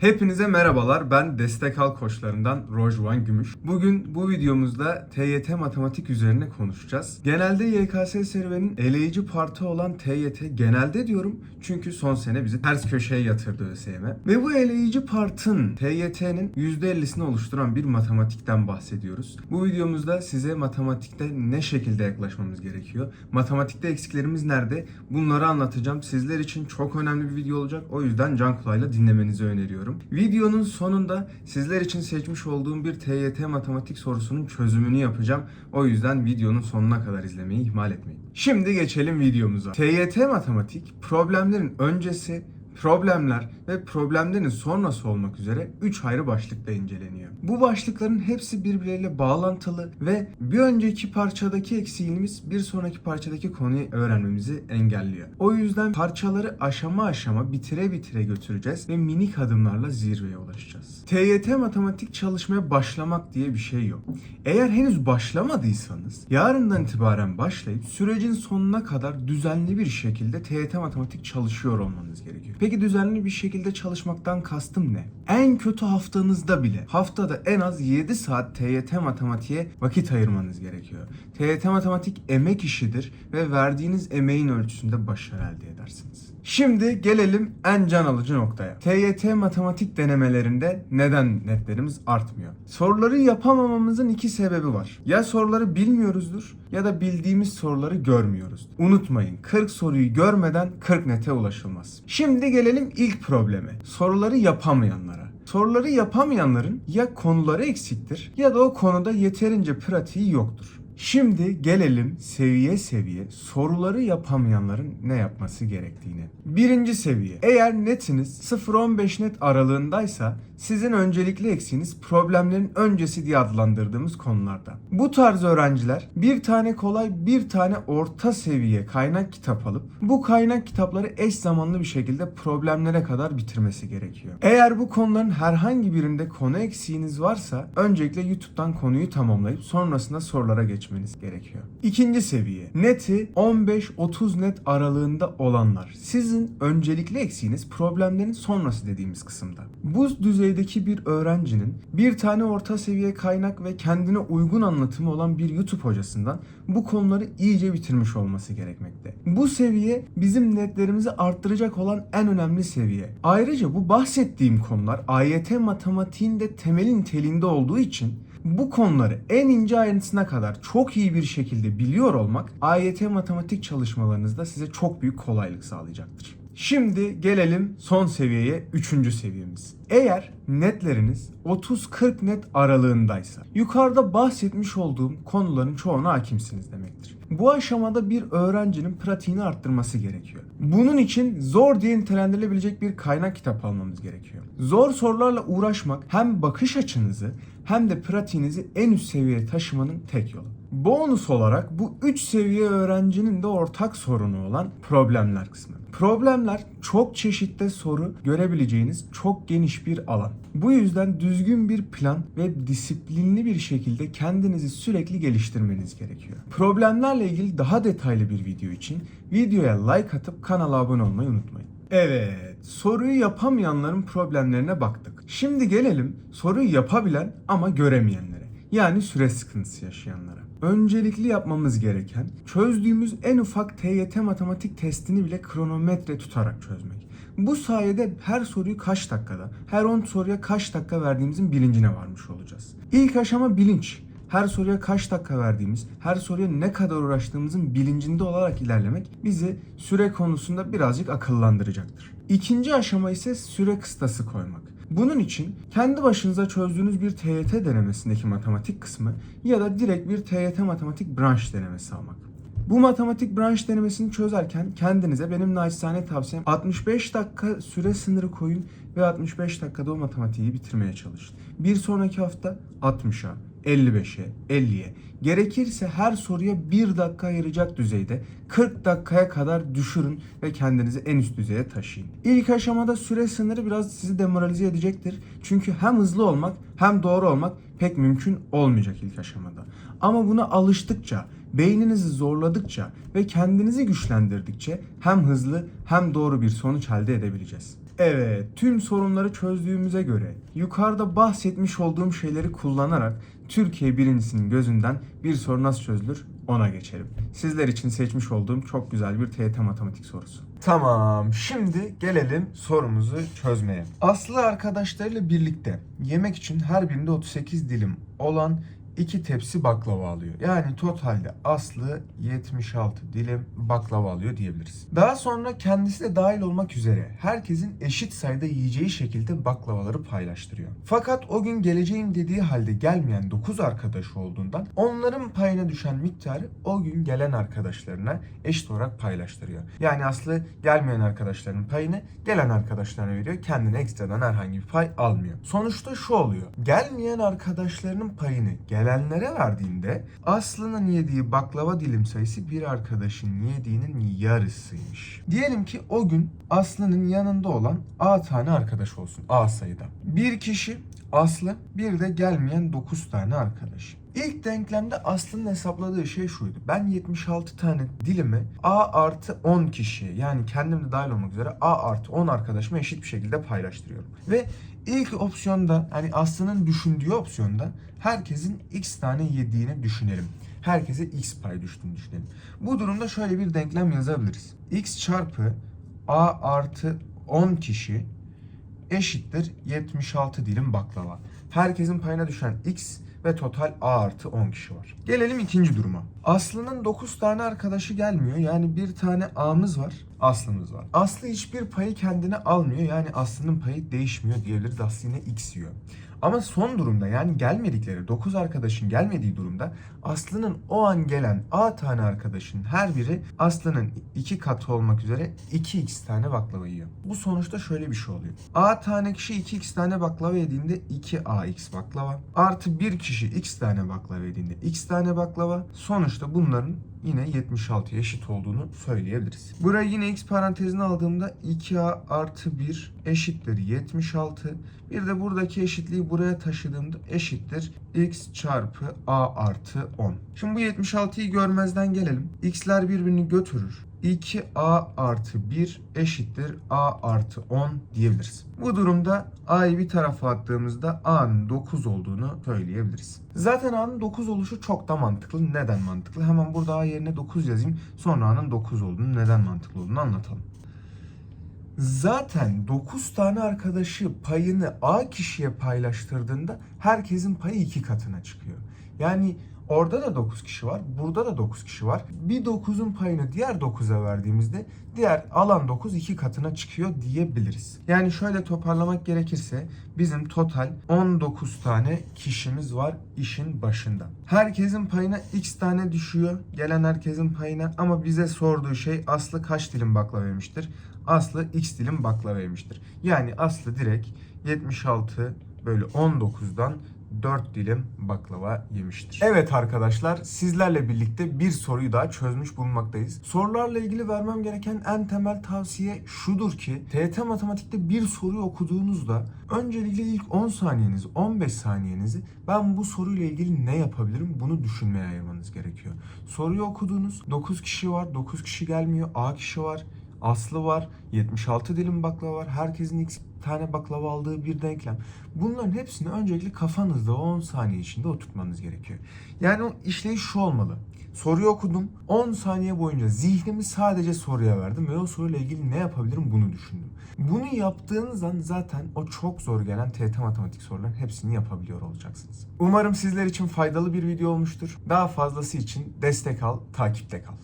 Hepinize merhabalar. Ben Destek Al Koçlarından Rojvan Gümüş. Bugün bu videomuzda TYT matematik üzerine konuşacağız. Genelde YKS serüvenin eleyici partı olan TYT, genelde diyorum çünkü son sene bizi ters köşeye yatırdı ÖSYM. Ve bu eleyici partın TYT'nin %50'sini oluşturan bir matematikten bahsediyoruz. Bu videomuzda size matematikte ne şekilde yaklaşmamız gerekiyor? Matematikte eksiklerimiz nerede? Bunları anlatacağım. Sizler için çok önemli bir video olacak. O yüzden can kulağıyla dinlemenizi öneriyorum. Videonun sonunda sizler için seçmiş olduğum bir TYT matematik sorusunun çözümünü yapacağım. O yüzden videonun sonuna kadar izlemeyi ihmal etmeyin. Şimdi geçelim videomuza. TYT matematik problemlerin öncesi, problemler ve problemlerin sonrası olmak üzere 3 ayrı başlıkta inceleniyor. Bu başlıkların hepsi birbirleriyle bağlantılı ve bir önceki parçadaki eksiğimiz bir sonraki parçadaki konuyu öğrenmemizi engelliyor. O yüzden parçaları aşama aşama bitire bitire götüreceğiz ve minik adımlarla zirveye ulaşacağız. TYT matematik çalışmaya başlamak diye bir şey yok. Eğer henüz başlamadıysanız yarından itibaren başlayıp sürecin sonuna kadar düzenli bir şekilde TYT matematik çalışıyor olmanız gerekiyor. Peki düzenli bir şekilde çalışmaktan kastım ne? En kötü haftanızda bile haftada en az 7 saat TYT matematiğe vakit ayırmanız gerekiyor. TYT matematik emek işidir ve verdiğiniz emeğin ölçüsünde başarı elde edersiniz. Şimdi gelelim en can alıcı noktaya. TYT matematik denemelerinde neden netlerimiz artmıyor? Soruları yapamamamızın iki sebebi var. Ya soruları bilmiyoruzdur ya da bildiğimiz soruları görmüyoruz. Unutmayın 40 soruyu görmeden 40 nete ulaşılmaz. Şimdi gelelim ilk probleme. Soruları yapamayanlara. Soruları yapamayanların ya konuları eksiktir ya da o konuda yeterince pratiği yoktur. Şimdi gelelim seviye seviye soruları yapamayanların ne yapması gerektiğine. Birinci seviye. Eğer netiniz 0-15 net aralığındaysa sizin öncelikli eksiğiniz problemlerin öncesi diye adlandırdığımız konularda. Bu tarz öğrenciler bir tane kolay bir tane orta seviye kaynak kitap alıp bu kaynak kitapları eş zamanlı bir şekilde problemlere kadar bitirmesi gerekiyor. Eğer bu konuların herhangi birinde konu eksiğiniz varsa öncelikle YouTube'dan konuyu tamamlayıp sonrasında sorulara geçmeniz gerekiyor. İkinci seviye. Neti 15-30 net aralığında olanlar. Sizin öncelikli eksiğiniz problemlerin sonrası dediğimiz kısımda. Bu düzeydeki bir öğrencinin bir tane orta seviye kaynak ve kendine uygun anlatımı olan bir YouTube hocasından bu konuları iyice bitirmiş olması gerekmekte. Bu seviye bizim netlerimizi arttıracak olan en önemli seviye. Ayrıca bu bahsettiğim konular AYT matematiğinde temelin telinde olduğu için bu konuları en ince ayrıntısına kadar çok iyi bir şekilde biliyor olmak AYT matematik çalışmalarınızda size çok büyük kolaylık sağlayacaktır. Şimdi gelelim son seviyeye, üçüncü seviyemiz. Eğer netleriniz 30-40 net aralığındaysa, yukarıda bahsetmiş olduğum konuların çoğuna hakimsiniz demektir. Bu aşamada bir öğrencinin pratiğini arttırması gerekiyor. Bunun için zor diye nitelendirilebilecek bir kaynak kitap almamız gerekiyor. Zor sorularla uğraşmak hem bakış açınızı hem de pratiğinizi en üst seviyeye taşımanın tek yolu. Bonus olarak bu 3 seviye öğrencinin de ortak sorunu olan problemler kısmı. Problemler çok çeşitli soru görebileceğiniz çok geniş bir alan. Bu yüzden düzgün bir plan ve disiplinli bir şekilde kendinizi sürekli geliştirmeniz gerekiyor. Problemlerle ilgili daha detaylı bir video için videoya like atıp kanala abone olmayı unutmayın. Evet, soruyu yapamayanların problemlerine baktık. Şimdi gelelim soruyu yapabilen ama göremeyenlere. Yani süre sıkıntısı yaşayanlara. Öncelikli yapmamız gereken çözdüğümüz en ufak TYT matematik testini bile kronometre tutarak çözmek. Bu sayede her soruyu kaç dakikada, her 10 soruya kaç dakika verdiğimizin bilincine varmış olacağız. İlk aşama bilinç. Her soruya kaç dakika verdiğimiz, her soruya ne kadar uğraştığımızın bilincinde olarak ilerlemek bizi süre konusunda birazcık akıllandıracaktır. İkinci aşama ise süre kıstası koymak. Bunun için kendi başınıza çözdüğünüz bir TYT denemesindeki matematik kısmı ya da direkt bir TYT matematik branş denemesi almak. Bu matematik branş denemesini çözerken kendinize benim naçizane tavsiyem 65 dakika süre sınırı koyun ve 65 dakikada o matematiği bitirmeye çalışın. Bir sonraki hafta 60'a, 55'e, 50'ye, gerekirse her soruya 1 dakika ayıracak düzeyde 40 dakikaya kadar düşürün ve kendinizi en üst düzeye taşıyın. İlk aşamada süre sınırı biraz sizi demoralize edecektir. Çünkü hem hızlı olmak hem doğru olmak pek mümkün olmayacak ilk aşamada. Ama buna alıştıkça, beyninizi zorladıkça ve kendinizi güçlendirdikçe hem hızlı hem doğru bir sonuç elde edebileceğiz. Evet, tüm sorunları çözdüğümüze göre yukarıda bahsetmiş olduğum şeyleri kullanarak Türkiye birincisinin gözünden bir soru nasıl çözülür ona geçelim. Sizler için seçmiş olduğum çok güzel bir TYT matematik sorusu. Tamam, şimdi gelelim sorumuzu çözmeye. Aslı arkadaşlarıyla birlikte yemek için her birinde 38 dilim olan iki tepsi baklava alıyor. Yani totalde Aslı 76 dilim baklava alıyor diyebiliriz. Daha sonra kendisi de dahil olmak üzere herkesin eşit sayıda yiyeceği şekilde baklavaları paylaştırıyor. Fakat o gün geleceğim dediği halde gelmeyen 9 arkadaşı olduğundan onların payına düşen miktarı o gün gelen arkadaşlarına eşit olarak paylaştırıyor. Yani Aslı gelmeyen arkadaşlarının payını gelen arkadaşlarına veriyor. Kendine ekstradan herhangi bir pay almıyor. Sonuçta şu oluyor. Gelmeyen arkadaşlarının payını gelenlere verdiğinde Aslı'nın yediği baklava dilim sayısı bir arkadaşın yediğinin yarısıymış. Diyelim ki o gün Aslı'nın yanında olan A tane arkadaş olsun. A sayıda. Bir kişi Aslı, bir de gelmeyen 9 tane arkadaş. İlk denklemde Aslı'nın hesapladığı şey şuydu. Ben 76 tane dilimi A artı 10 kişiye yani kendim de dahil olmak üzere A artı 10 arkadaşıma eşit bir şekilde paylaştırıyorum. Ve ilk opsiyonda hani Aslı'nın düşündüğü opsiyonda herkesin x tane yediğini düşünelim. Herkese x pay düştüğünü düşünelim. Bu durumda şöyle bir denklem yazabiliriz. x çarpı A artı 10 kişi eşittir 76 dilim baklava. Herkesin payına düşen x ve total a artı 10 kişi var. Gelelim ikinci duruma. Aslı'nın 9 tane arkadaşı gelmiyor. Yani bir tane a'mız var. Aslı'mız var. Aslı hiçbir payı kendine almıyor. Yani Aslı'nın payı değişmiyor diyebiliriz. Aslı yine x yiyor. Ama son durumda yani gelmedikleri 9 arkadaşın gelmediği durumda Aslı'nın o an gelen A tane arkadaşın her biri Aslı'nın iki katı olmak üzere 2x tane baklava yiyor. Bu sonuçta şöyle bir şey oluyor. A tane kişi 2x tane baklava yediğinde 2ax baklava. Artı bir kişi x tane baklava yediğinde x tane baklava. Sonuçta bunların yine 76'ya eşit olduğunu söyleyebiliriz. Buraya yine x parantezine aldığımda 2a artı 1 eşittir 76. Bir de buradaki eşitliği buraya taşıdığımda eşittir x çarpı a artı 10. Şimdi bu 76'yı görmezden gelelim. x'ler birbirini götürür. 2a artı 1 eşittir a artı 10 diyebiliriz. Bu durumda a'yı bir tarafa attığımızda a'nın 9 olduğunu söyleyebiliriz. Zaten a'nın 9 oluşu çok da mantıklı. Neden mantıklı? Hemen burada a yerine 9 yazayım. Sonra a'nın 9 olduğunu, neden mantıklı olduğunu anlatalım. Zaten 9 tane arkadaşı payını A kişiye paylaştırdığında herkesin payı iki katına çıkıyor. Yani orada da 9 kişi var, burada da 9 kişi var. Bir 9'un payını diğer 9'a verdiğimizde diğer alan 9 iki katına çıkıyor diyebiliriz. Yani şöyle toparlamak gerekirse bizim total 19 tane kişimiz var işin başında. Herkesin payına x tane düşüyor. Gelen herkesin payına ama bize sorduğu şey Aslı kaç dilim baklava yemiştir? Aslı x dilim baklava yemiştir. Yani Aslı direkt 76 bölü 19'dan 4 dilim baklava yemiştir. Evet arkadaşlar sizlerle birlikte bir soruyu daha çözmüş bulunmaktayız. Sorularla ilgili vermem gereken en temel tavsiye şudur ki TYT matematikte bir soruyu okuduğunuzda öncelikle ilk 10 saniyenizi 15 saniyenizi ben bu soruyla ilgili ne yapabilirim bunu düşünmeye ayırmanız gerekiyor. Soruyu okudunuz 9 kişi var 9 kişi gelmiyor A kişi var Aslı var, 76 dilim baklava var, herkesin x tane baklava aldığı bir denklem. Bunların hepsini öncelikle kafanızda 10 saniye içinde oturtmanız gerekiyor. Yani o işleyiş şu olmalı. Soruyu okudum. 10 saniye boyunca zihnimi sadece soruya verdim ve o soruyla ilgili ne yapabilirim bunu düşündüm. Bunu yaptığınız an zaten o çok zor gelen TET matematik soruların hepsini yapabiliyor olacaksınız. Umarım sizler için faydalı bir video olmuştur. Daha fazlası için destek al, takipte kal.